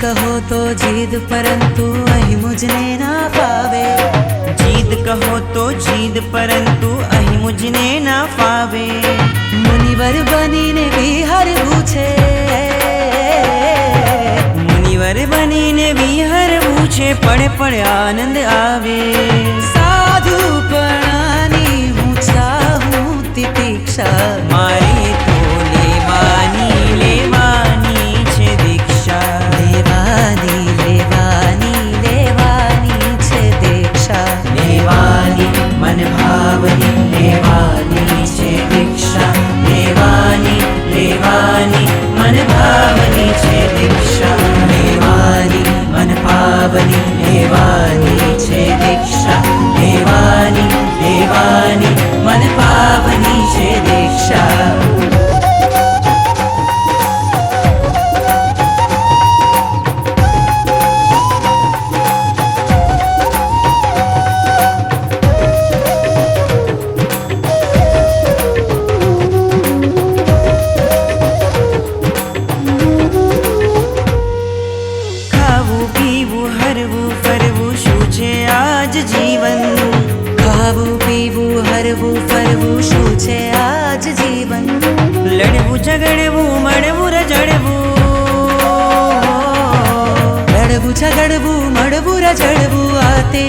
કહો તો જીદ પરંતુ અહીં મુજને ના ફાવે. જીદ કહો તો જીદ પરંતુ અહીં મુજને ના ફાવે. મુનિવર બનીને વિહરવું છે મુનિવર બનીને વિહરવું છે પડે પડે આનંદ આવે. ઝઘડવું મળવું રજડવું આ તે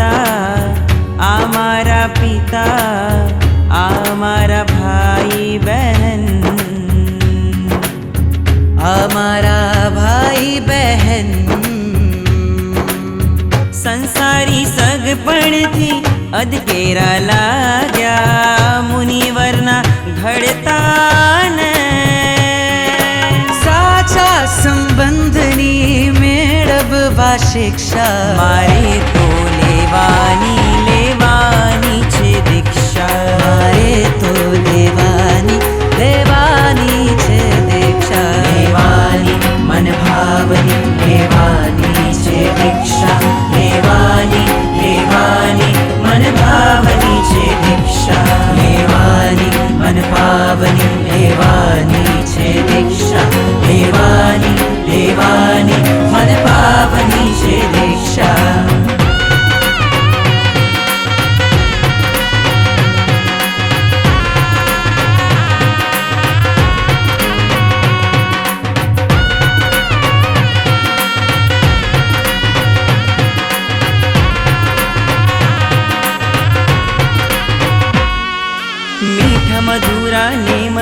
માતા આ મારા પિતા આ મારા ભાઈ બહેન અમારા ભાઈ બહેન સંસારી સગપણથી અધકેરા લાગ્યા મુનિવરના ઘડતાને સાચા સંબંધની મેળવવા શિક્ષા મારી તો લેવાની લેવાની છે દીક્ષા મારે તો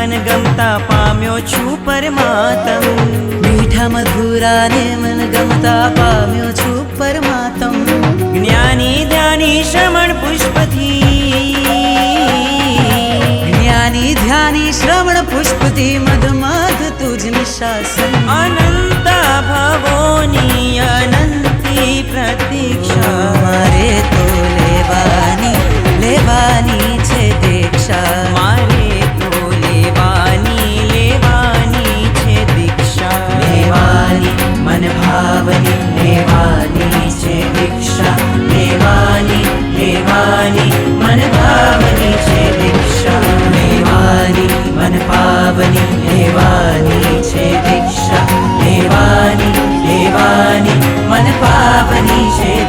મન ગમતા પામ્યો છું પરમાતમ મીઠા મધુરાને મન ગમતા પામ્યો છું પરમાત્મ જ્ઞાની ધ્યાની શ્રમણ પુષ્પથી જ્ઞાની ધ્યાની શ્રવણ પુષ્પથી મધ મધ તુજની શાસન અનંત ભવોની અનંતી પ્રતીક્ષા ભાવની લેવાની છે દીક્ષા લેવાની લેવાની મન ભાવની છે દીક્ષા લેવાની મન ભાવની લેવાની છે લેવાની લેવાની ભાવની છે